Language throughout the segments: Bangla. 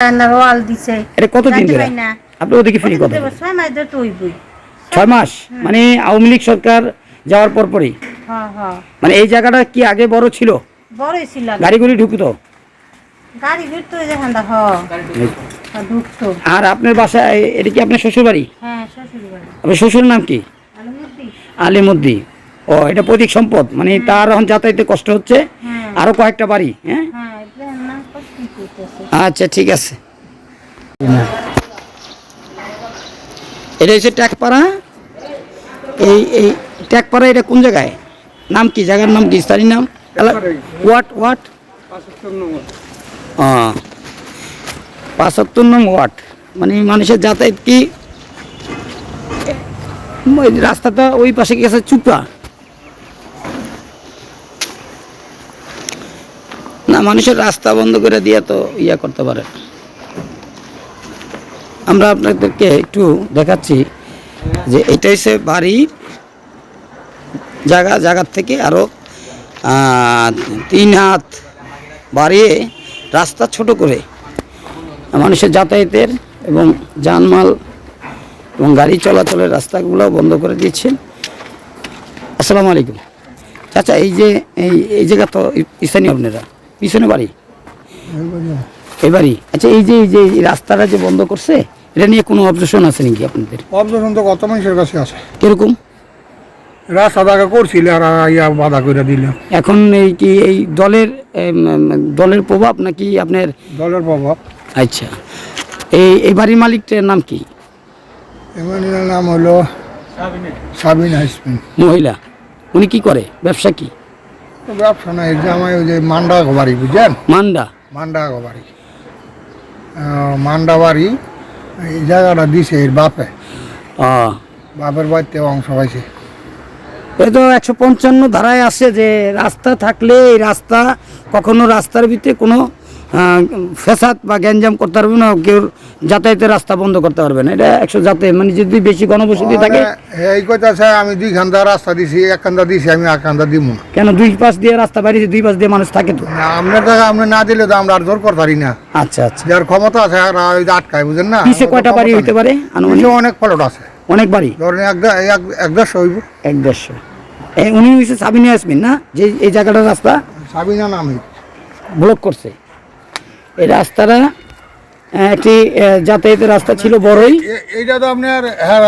রান্নার ওয়াল দিছে। এটা কতদিন ধরে? আপনি ওদিকে ফিরি কতদিন ছয় মাস ধরে তো হইবই। ছয় মাস? মানে আওয়ামী লীগ সরকার যাওয়ার পর পরই হ্যাঁ হ্যাঁ মানে এই জায়গাটা কি আগে বড় ছিল? বড়ই ছিল গাড়ি গুড়ি ঢুকতো গাড়ি ঘুরতো যেখান হ। ঢুকতো। আর আপনার বাসায় এটা কি আপনার শ্বশুর বাড়ি হ্যাঁ শ্বশুর বাড়ি আপনার শ্বশুর নাম কি? আলমুদ্দি ও এটা প্রতীক সম্পদ। মানে তার এখন যাতায়াতে কষ্ট হচ্ছে। হ্যাঁ। আরও কয়েকটা বাড়ি হ্যাঁ হ্যাঁ এটা না কষ্ট করতেছে আচ্ছা ঠিক আছে। এটা হচ্ছে ট্যাকপাড়া। এই এই ট্যাকপাড়া এটা কোন জায়গায়? নাম কি? জায়গার নাম কি? স্থানীয় নাম? ওয়াট ওয়াট পাঁচাত্তর নং ওয়াট মানে মানুষের যাতায়াত কি? রাস্তাটা ওই পাশে গেছে চুপা। মানুষের রাস্তা বন্ধ করে দিয়ে তো ইয়া করতে পারে। আমরা আপনাদেরকে একটু দেখাচ্ছি যে এটা হচ্ছে বাড়ির জায়গা, জায়গার থেকে আরও তিন হাত বাড়িয়ে রাস্তা ছোট করে মানুষের যাতায়াতের এবং যানমাল এবং গাড়ি চলাচলের রাস্তাগুলো বন্ধ করে দিয়েছেন। আসসালামু আলাইকুম। চাচা, এই যে, এই এই জায়গা তো স্থানীয় আপনারা? পিছনে বাড়ি? এই বাড়ি? আচ্ছা এই যে এই যে রাস্তাটা যে বন্ধ করছে এটা নিয়ে কোনো অবজেকশন আছে নাকি আপনাদের? অবজেকশন তো কত মানুষের কাছে আছে? কীরকম? রাস্তা দাগা করছিল আর ইয়া বাধা করে দিল। এখন এই কি এই দলের দলের প্রভাব নাকি আপনার? দলের প্রভাব। আচ্ছা এই এই বাড়ির মালিকটার নাম কি? নাম হলো সাবিনা। মহিলা। উনি কি করে? ব্যবসা কি? ব্যবসা নাই জামাই ওই যে মান্ডা বাড়ি বুঝছেন? মান্ডা? মান্ডা বাড়ি মান্ডা বাড়ি এই জায়গাটা দিছে এর বাপে। বাপের বাড়িতে অংশ পাইছে। এই তো একশো পঞ্চান্ন ধারায় আছে যে রাস্তা থাকলে এই রাস্তা কখনো রাস্তার ভিতরে কোনো আহ, ফ্যাসাদ বা গ্যাঞ্জাম করতে পারবে না কেউ যাতায়াতের রাস্তা বন্ধ করতে পারবে না। এটা একশো যাতায়াত মানে যদি বেশি গণবসতি থাকে এই কথা আছে আমি দুই খান্দা রাস্তা দিছি এক খান্দা দিছি আমি এক খান্দা দিব না। কেন দুই পাশ দিয়ে রাস্তা বাড়িতে দুই পাশ দিয়ে মানুষ থাকে তো? আপনার টাকা আপনি না দিলে তো আমরা আর জোর করতে পারি না। আচ্ছা আচ্ছা। যার ক্ষমতা আছে আর ওই আটকায় বুঝেন না? পিছে কয়টা বাড়ি হইতে পারে আনুমানিক? অনেক ফলট আছে। অনেক বাড়ি? ধরেন এক এক- দেড়শো হইব। এক দেড়শো। এই উনি হচ্ছে সাবিনা ইয়াসমিন না? যে এই জায়গাটার রাস্তা সাবিনা নামই ব্লক করছে। এই রাস্তাটা একটি যাতায়াতের রাস্তা ছিল বড়ই। এইটা তো আপনার হ্যাঁ,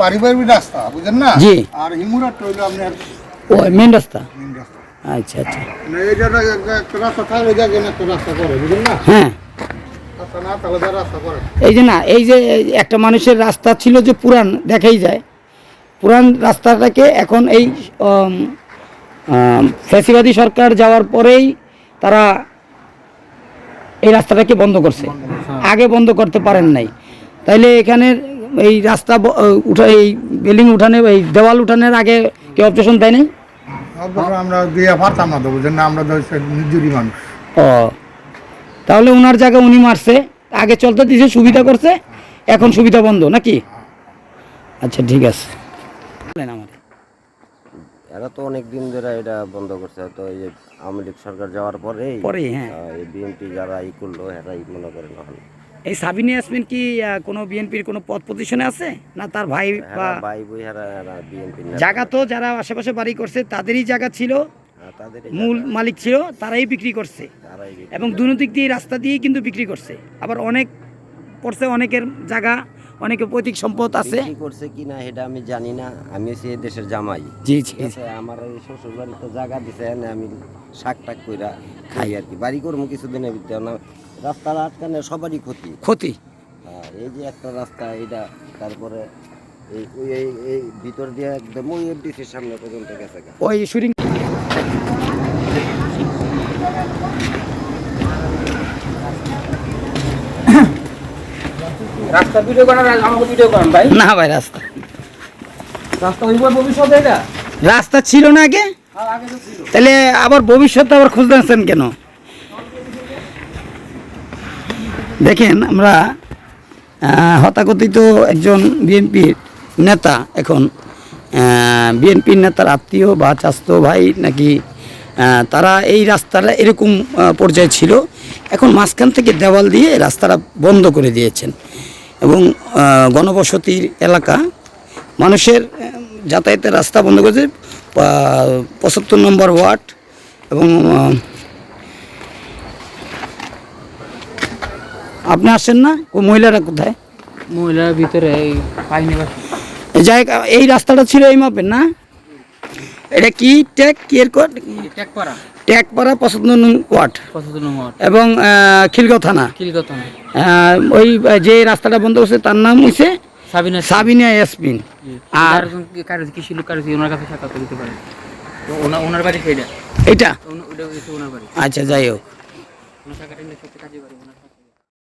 পারিবারিক রাস্তা বুঝেন না? জি। আর হিমুরাট হইল আপনার ও মেন রাস্তা? আচ্ছা আচ্ছা। মানে এইটা একটা রাস্তা থাকলে দেখেন একটা রাস্তা করে বুঝেন না? হ্যাঁ। এই যে না এই যে একটা মানুষের রাস্তা ছিল যে পুরান দেখাই যায়। পুরান রাস্তাটাকে এখন এই ফ্যাসিবাদী সরকার যাওয়ার পরেই তারা এই রাস্তাটাকে বন্ধ করছে? আগে বন্ধ করতে পারেন নাই। তাইলে এখানের এই রাস্তা উঠা এই বিল্ডিং উঠানে এই দেওয়াল উঠানের আগে কেউ অবজেকশন দেয় নাই? আমরা দিয়ে পারতাম না তো বুঝেন না? আমরা মানুষ। ও। তাহলে ওনার জায়গায় উনি মারছে আগে চলতে দিছে সুবিধা করছে এখন সুবিধা বন্ধ নাকি? আচ্ছা ঠিক আছে। আমার এরা তো অনেক দিন ধরে এটা বন্ধ করছে তো এই আওয়ামী লীগ সরকার যাওয়ার পরে পরে হ্যাঁ। এই বিএনপি যারা ই করল এরাই মনে করেন এখন। এই সাবিনা ইয়াসমিন কি কোনো বিএনপির কোনো পদ পজিশনে আছে? না তার ভাই বা ভাই বই এরা এরা বিএনপি জায়গা তো যারা আশেপাশে বাড়ি করছে তাদেরই জায়গা ছিল তাদের মূল মালিক ছিল তারাই বিক্রি করছে। এবং দুদিক দিয়ে রাস্তা দিয়েই কিন্তু বিক্রি করছে। আবার অনেক করছে অনেকের জায়গা অনেকের পৈতৃক সম্পদ আছে। বিক্রি করছে কি না এটা আমি জানি না। আমি হচ্ছে এই দেশের জামাই। জি জি আমার এই শ্বশুর বাড়িতে জায়গা দিছে আমি শাক টাক কইরা খাই আর কি। বাড়ি করব কিছুদিনের ভিতরে না রাস্তার আটকানে সবারই ক্ষতি। ক্ষতি। হ্যাঁ, এই যে একটা রাস্তা এটা তারপরে এই এই- এই ভিতর দিয়ে একদম ওই এফডিসির সামনে পর্যন্ত গেছে ওই শুটিং রাস্তা ভিডিও করার আমাকে ভিডিও করান ভাই। না ভাই রাস্তা। রাস্তা হইব ভবিষ্যতে এটা? রাস্তা ছিল না আগে? তাহলে আবার ভবিষ্যতে আবার খুঁজতেছেন কেন? দেখেন আমরা হতাকথিত একজন বিএনপির নেতা এখন। বিএনপির নেতার আত্মীয় বা চাস্তো ভাই নাকি তারা এই রাস্তাটা এরকম পর্যায়ে ছিল। এখন মাঝখান থেকে দেওয়াল দিয়ে রাস্তাটা বন্ধ করে দিয়েছেন। এবং গণবসতির এলাকা মানুষের যাতায়াতের রাস্তা বন্ধ করেছে পঁচাত্তর নম্বর ওয়ার্ড এবং আপনি আসেন না? ও মহিলারা কোথায়? মহিলার ভিতরে যাই এই রাস্তাটা ছিল এই মাপের না? এটা কি ট্যাগ কি এর পাড়া ট্যাগপাড়া পঁচাত্তর নং ওয়ার্ড। এবং খিলগাঁও থানা। ওই যে রাস্তাটা বন্ধ করছে তার নাম হয়েছে সাবিনা ইয়াসমিন। আর এটা? হচ্ছে আচ্ছা যাই হোক।